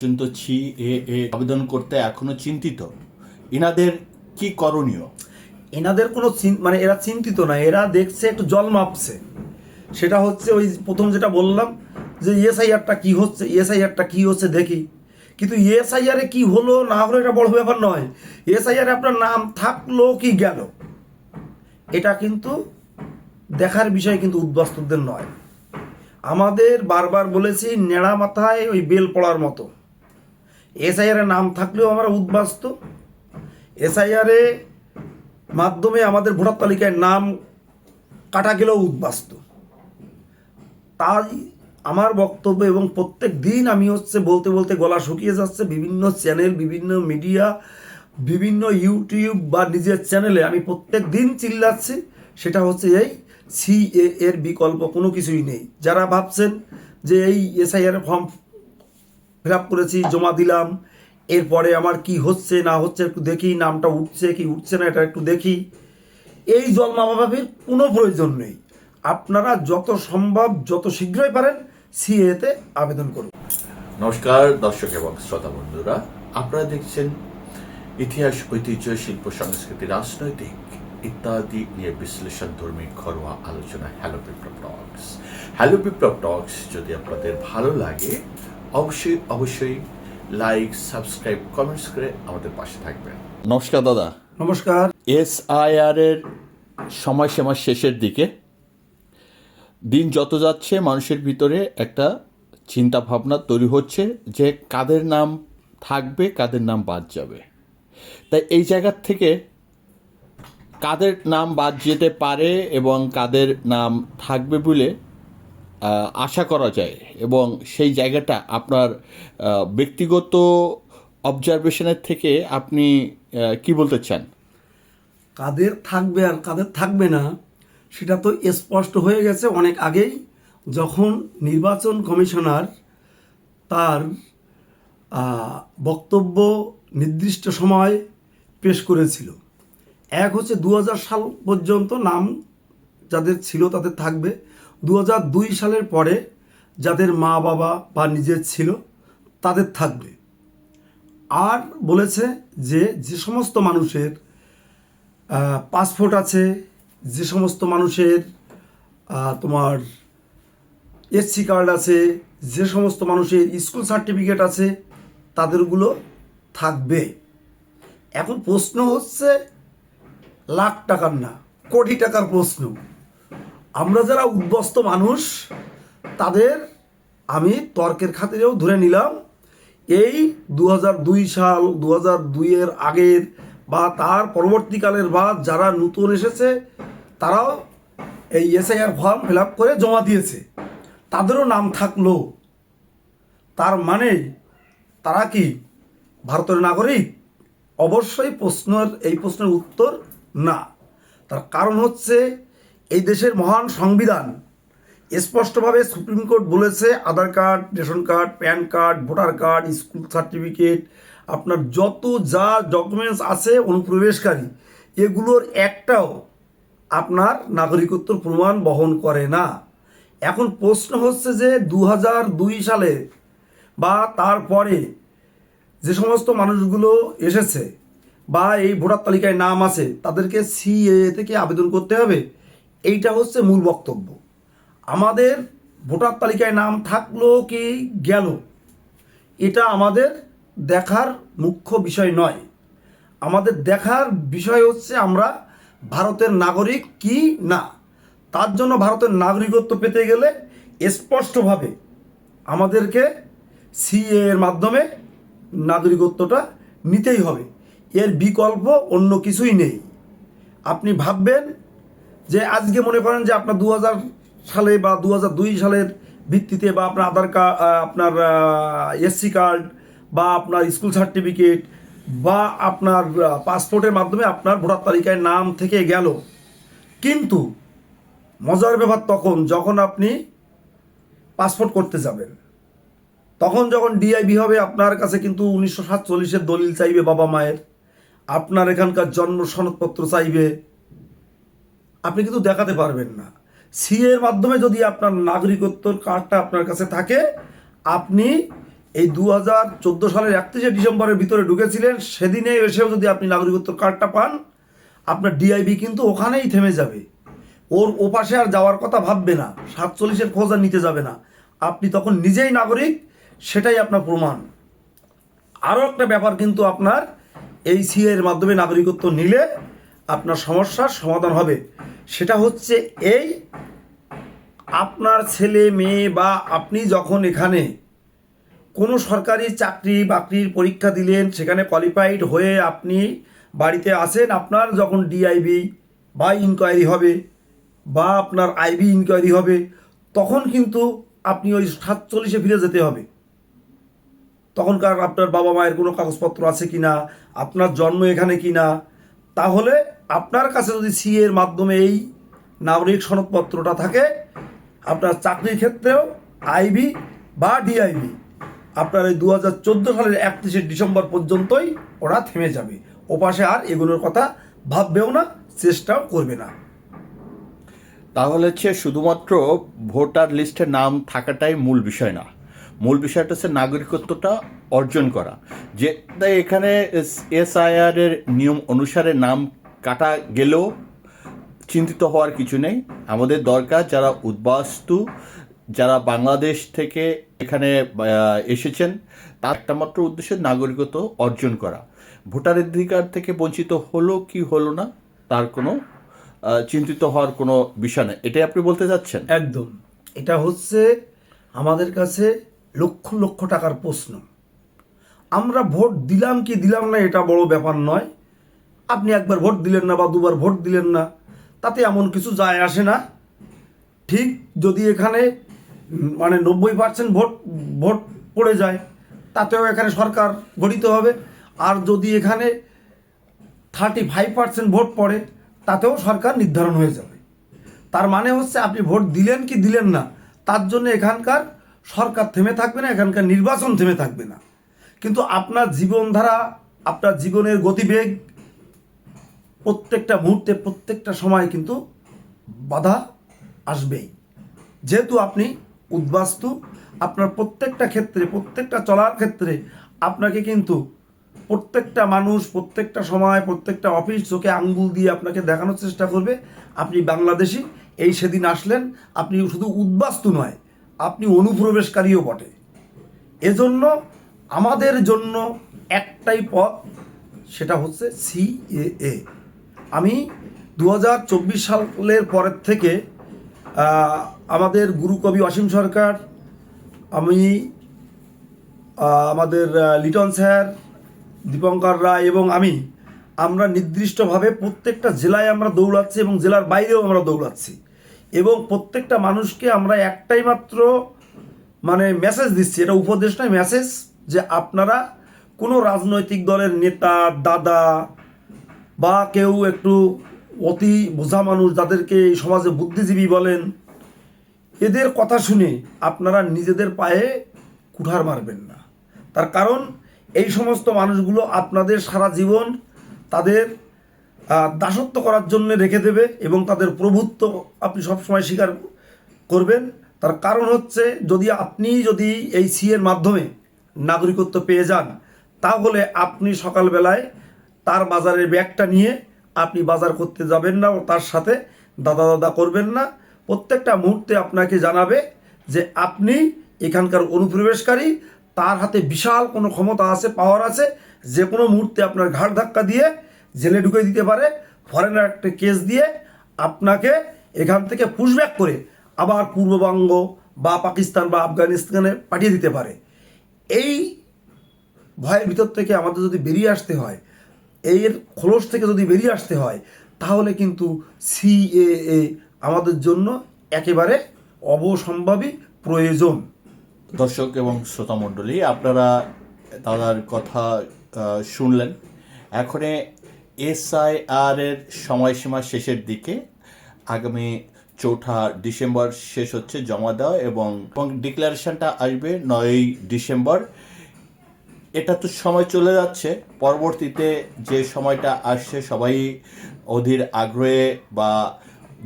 পর্যন্ত ছি, এ এ, আবেদন করতে এখনও চিন্তিত। এনাদের কি করণীয়? এনাদের কোনো মানে এরা চিন্তিত না, এরা দেখছে একটু জল মাপছে। সেটা হচ্ছে ওই প্রথম যেটা বললাম, যে ইএসআইআরটা কি হচ্ছে ইএসআইআরটা কি হচ্ছে দেখি। কিন্তু ইএসআইআরে কি হলো না হলো এটা বড় ব্যাপার নয়। ইএসআইআরে আপনার নাম থাকল কি গেল? এটা কিন্তু দেখার বিষয় কিন্তু উদ্বাস্তুদের নয়। আমাদের বারবার বলেছি নেড়া মাথায় ওই বেল পড়ার মতো। এসআইআর নাম থাকলেও আমরা উদ্বাস্ত। এসআইআরে মাধ্যমে আমাদের ভোটার তালিকায় নাম কাটা গেলেও উদ্বাস্ত। তাই আমার বক্তব্য এবং প্রত্যেক দিন আমি হচ্ছে বলতে বলতে গলা শুকিয়ে যাচ্ছে। বিভিন্ন চ্যানেল, বিভিন্ন মিডিয়া, বিভিন্ন ইউটিউব বা নিজের চ্যানেলে আমি প্রত্যেক দিন চিল্লাচ্ছি। সেটা হচ্ছে এই সি এর বিকল্প কোনো কিছুই নেই। যারা ভাবছেন যে এই এসআইআর ফর্ম ফিল আপ করেছি, জমা দিলাম। এরপরে আমার কি হচ্ছে, না হচ্ছে একটু দেখি, নামটা উঠছে কি উঠছে না, এটা একটু দেখি। এই জল জন্মাভাবের কোনো প্রয়োজন নেই। আপনারা যত সম্ভব, যত শীঘ্রই পারেন, সিএতে আবেদন করুন। নমস্কার, দর্শক এবং শ্রোতা বন্ধুরা, আপনারা দেখছেন ইতিহাস, ঐতিহ্য, শিল্প, সংস্কৃতি, রাজনৈতিক ইত্যাদি নিয়ে বিশ্লেষণ ধর্মী ঘরোয়া আলোচনা হ্যালো বিপ্লব টক্স হ্যালো বিপ্লব টক্স যদি আপনাদের ভালো লাগে অবশ্যই অবশ্যই লাইক সাবস্ক্রাইব কমেন্টস করে আমাদের পাশে থাকবেন। নমস্কার দাদা। নমস্কার। এসআইআর এর সময়সীমা শেষের দিকে দিন যত যাচ্ছে মানুষের ভিতরে একটা চিন্তা ভাবনা তৈরি হচ্ছে যে কাদের নাম থাকবে কাদের নাম বাদ যাবে। তাই এই জায়গার থেকে কাদের নাম বাদ যেতে পারে এবং কাদের নাম থাকবে বলে আশা করা যায় এবং সেই জায়গাটা আপনার ব্যক্তিগত অবজারভেশনের থেকে আপনি কি বলতে চান? কাদের থাকবে আর কাদের থাকবে না, সেটা তো স্পষ্ট হয়ে গেছে অনেক আগেই। যখন নির্বাচন কমিশনার তার বক্তব্য নির্দিষ্ট সময় পেশ করেছিল। এক হচ্ছে দু হাজার সাল পর্যন্ত নাম যাদের ছিল তাদের থাকবে। দু হাজার দুই সালের পরে যাদের মা বাবা বা নিজের ছিল, তাদের থাকবে। আর বলেছে যে যে সমস্ত মানুষের পাসপোর্ট আছে, যে সমস্ত মানুষের তোমার এসসি কার্ড আছে, যে সমস্ত মানুষের স্কুল সার্টিফিকেট আছে, তাদেরগুলো থাকবে। এখন প্রশ্ন হচ্ছে, লাখ টাকার না, কোটি টাকার প্রশ্ন। আমরা যারা উদ্বস্ত মানুষ, তাদের আমি তর্কের খাতিরেও ধরে নিলাম, এই দু দুই সাল দু দুইয়ের আগের বা তার পরবর্তীকালের বা যারা নতুন এসেছে, তারাও এই এসআইআর ফর্ম ফিল আপ করে জমা দিয়েছে। তাদেরও নাম থাকল। তার মানে তারা কি ভারতের নাগরিক? অবশ্যই প্রশ্নের, এই প্রশ্নের উত্তর না। তার কারণ হচ্ছে এই দেশের মহান সংবিধান স্পষ্টভাবে সুপ্রিম কোর্ট বলেছে, Aadhaar card, ration card, PAN card, voter card, school certificate, আপনার যত যা ডকুমেন্টস আছে অনুপ্রবেশকারী, এগুলোর একটাও আপনার নাগরিকত্বর প্রমাণ বহন করে না। এখন প্রশ্ন হচ্ছে যে দু সালে বা তারপরে যে সমস্ত মানুষগুলো এসেছে বা এই ভোটার তালিকায় নাম আছে, তাদেরকে সিএ থেকে আবেদন করতে হবে? এইটা হচ্ছে মূল বক্তব্য। আমাদের ভোটার তালিকায় নাম থাকল কি গেল? এটা আমাদের দেখার মুখ্য বিষয় নয়। আমাদের দেখার বিষয় হচ্ছে আমরা ভারতের নাগরিক কি না? তার জন্য ভারতের নাগরিকত্ব পেতে গেলে স্পষ্টভাবে আমাদেরকে সিএ এর মাধ্যমে নাগরিকত্বটা নিতেই হবে। এর বিকল্প অন্য কিছুই নেই। আপনি ভাববেন যে আজকে মনে করেন যে আপনার দু হাজার সালে বা দু সালের ভিত্তিতে বা আপনার আধার কার্ড আপনার এসসি কার্ড বা আপনার স্কুল সার্টিফিকেট বা আপনার পাসপোর্টের মাধ্যমে আপনার ভোটার তালিকায় নাম থেকে গেল। কিন্তু মজার ব্যাপার তখন যখন আপনি পাসপোর্ট করতে যাবেন, তখন যখন ডিআইবি হবে আপনার কাছে কিন্তু উনিশশো সাতচল্লিশের দলিল চাইবে বাবা মায়ের। আপনার এখানকার জন্ম সনদপত্র চাইবে। আপনি কিন্তু দেখাতে পারবেন না। সি এর মাধ্যমে যদি আপনার নাগরিকত্বর কার্ডটা আপনার কাছে থাকে, আপনি এই দু হাজার চোদ্দ সালের একত্রিশে ডিসেম্বরের ভিতরে ঢুকেছিলেন সেদিনে এসেও যদি আপনি নাগরিকত্ব কার্ডটা পান, আপনার ডিআইবি কিন্তু ওখানেই থেমে যাবে। ওর ওপাশে আর যাওয়ার কথা ভাববে না, সাতচল্লিশের খোঁজ আর নিতে যাবে না। আপনি তখন নিজেই নাগরিক, সেটাই আপনার প্রমাণ। আরও একটা ব্যাপার কিন্তু আপনার, এই সিএর মাধ্যমে নাগরিকত্ব নিলে আপনার সমস্যার সমাধান হবে। সেটা হচ্ছে এই আপনার ছেলে, মেয়ে বা আপনি যখন এখানে কোনো সরকারি চাকরি বাকরির পরীক্ষা দিলেন, সেখানে কোয়ালিফাইড হয়ে আপনি বাড়িতে আসেন, আপনার যখন ডিআইবি বা ইনকোয়ারি হবে বা আপনার আইবি ইনকোয়ারি হবে, তখন কিন্তু আপনি ওই সাতচল্লিশে ফিরে যেতে হবে। তখনকার আপনার বাবা মায়ের কোনো কাগজপত্র আছে কি না আপনার জন্ম এখানে কি না তাহলে আপনার কাছে যদি সি এর মাধ্যমে এই নাগরিক সনদপত্রটা থাকে, আপনার চাকরির ক্ষেত্রেও আইবি বা ডিআইবি, আপনার এই দু হাজার চোদ্দ সালের একত্রিশে ডিসেম্বর পর্যন্তই ওরা থেমে যাবে। ওপাশে আর এগুলোর কথা ভাববেও না, চেষ্টাও করবে না। তাহলে হচ্ছে শুধুমাত্র ভোটার লিস্টে নাম থাকাটাই মূল বিষয় না। মূল বিষয়টা হচ্ছে নাগরিকত্বটা অর্জন করা। যে এখানে এসআইআর এর নিয়ম অনুসারে নাম কাটা গেলেও চিন্তিত হওয়ার কিছু নেই। আমাদের দরকার যারা উদ্বাস্তু, যারা বাংলাদেশ থেকে এখানে এসেছেন, তার একটা মাত্র উদ্দেশ্য নাগরিকত্ব অর্জন করা। ভোটার অধিকার থেকে বঞ্চিত হলো কি হলো না, তার কোনো চিন্তিত হওয়ার কোনো বিষয় নেই। এটাই আপনি বলতে চাচ্ছেন? একদম। এটা হচ্ছে আমাদের কাছে লক্ষ লক্ষ টাকার প্রশ্ন। আমরা ভোট দিলাম কি দিলাম না, এটা বড় ব্যাপার নয়। আপনি একবার ভোট দিলেন না বা দুবার ভোট দিলেন না, তাতে এমন কিছু যায় আসে না। ঠিক যদি এখানে মানে নব্বই পার্সেন্ট ভোট ভোট পড়ে যায়, তাতেও এখানে সরকার গঠিত হবে। আর যদি এখানে থার্টি ফাইভ পার্সেন্ট ভোট পড়ে, তাতেও সরকার নির্ধারণ হয়ে যাবে। তার মানে হচ্ছে আপনি ভোট দিলেন কি দিলেন না, তার জন্য এখানকার সরকার থেমে থাকবে না, এখানকার নির্বাচন থেমে থাকবে না। কিন্তু আপনার জীবনধারা, আপনার জীবনের গতিবেগ প্রত্যেকটা মুহূর্তে, প্রত্যেকটা সময় কিন্তু বাধা আসবেই। যেহেতু আপনি উদ্বাস্তু, আপনার প্রত্যেকটা ক্ষেত্রে, প্রত্যেকটা চলার ক্ষেত্রে আপনাকে কিন্তু প্রত্যেকটা মানুষ, প্রত্যেকটা সময়, প্রত্যেকটা অফিস চোখে আঙ্গুল দিয়ে আপনাকে দেখানোর চেষ্টা করবে। আপনি বাংলাদেশি, এই সেদিন আসলেন, আপনি শুধু উদ্বাস্তু নয়, আপনি অনুপ্রবেশকারীও বটে। এজন্য, আমাদের জন্য একটাই পথ, সেটা হচ্ছে সিএএ আমি দু হাজার চব্বিশ সালের পরের থেকে আমাদের গুরুকবি অসীম সরকার, আমি আমাদের লিটন স্যার, দীপঙ্কর রায় এবং আমি, আমরা নির্দিষ্টভাবে প্রত্যেকটা জেলায় আমরা দৌড়াচ্ছি এবং জেলার বাইরেও আমরা দৌড়াচ্ছি। এবং প্রত্যেকটা মানুষকে আমরা একটাই মাত্র মানে মেসেজ দিচ্ছি। এটা উপদেশ নয় মেসেজ যে আপনারা কোনো রাজনৈতিক দলের নেতা, দাদা বা কেউ একটু অতি বোঝা মানুষ যাদেরকে এই সমাজে বুদ্ধিজীবী বলেন, এদের কথা শুনে আপনারা নিজেদের পায়ে কুঠার মারবেন না। তার কারণ, এই সমস্ত মানুষগুলো আপনাদের সারা জীবন তাদের দাসত্ব করার জন্য রেখে দেবে এবং তাদের প্রভুত্ব আপনি সবসময় স্বীকার করবেন। তার কারণ হচ্ছে, যদি আপনি যদি এই সি এর মাধ্যমে নাগরিকত্ব পেয়ে যান, তাহলে আপনি সকালবেলায় তার বাজারের ব্যাগটা নিয়ে আপনি বাজার করতে যাবেন না ও তার সাথে দাদা দাদা করবেন না। প্রত্যেকটা মুহূর্তে আপনাকে জানাবে যে আপনি এখানকার অনুপ্রবেশকারী, তার হাতে বিশাল কোনো ক্ষমতা আছে পাওয়ার আছে, যে কোনো মুহূর্তে আপনার ঘাড় ধাক্কা দিয়ে জেলে ঢুকে দিতে পারে ফরেনার একটা কেস দিয়ে আপনাকে এখান থেকে পুশব্যাক করে আবার পূর্ববঙ্গ বা পাকিস্তান বা আফগানিস্তানে পাঠিয়ে দিতে পারে। এই ভয়ের ভিতর থেকে আমাদের যদি বেরিয়ে আসতে হয় এর খোলস থেকে যদি বেরিয়ে আসতে হয়, তাহলে কিন্তু সিএএ আমাদের জন্য একেবারে অবসম্ভাবী প্রয়োজন। দর্শক এবং শ্রোতা মণ্ডলী, আপনারা তাদের কথা শুনলেন। এখন এসআইআর এর সময়সীমা শেষের দিকে। আগামী চৌঠা ডিসেম্বর শেষ হচ্ছে জমা দেওয়া এবং ডিক্লারেশনটা আসবে নয়ই ডিসেম্বর। এটা তো সময় চলে যাচ্ছে। পরবর্তীতে যে সময়টা আসছে, সবাই অধীর আগ্রহে বা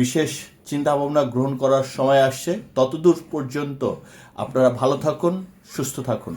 বিশেষ চিন্তাভাবনা গ্রহণ করার সময় আসছে। ততদূর পর্যন্ত আপনারা ভালো থাকুন, সুস্থ থাকুন।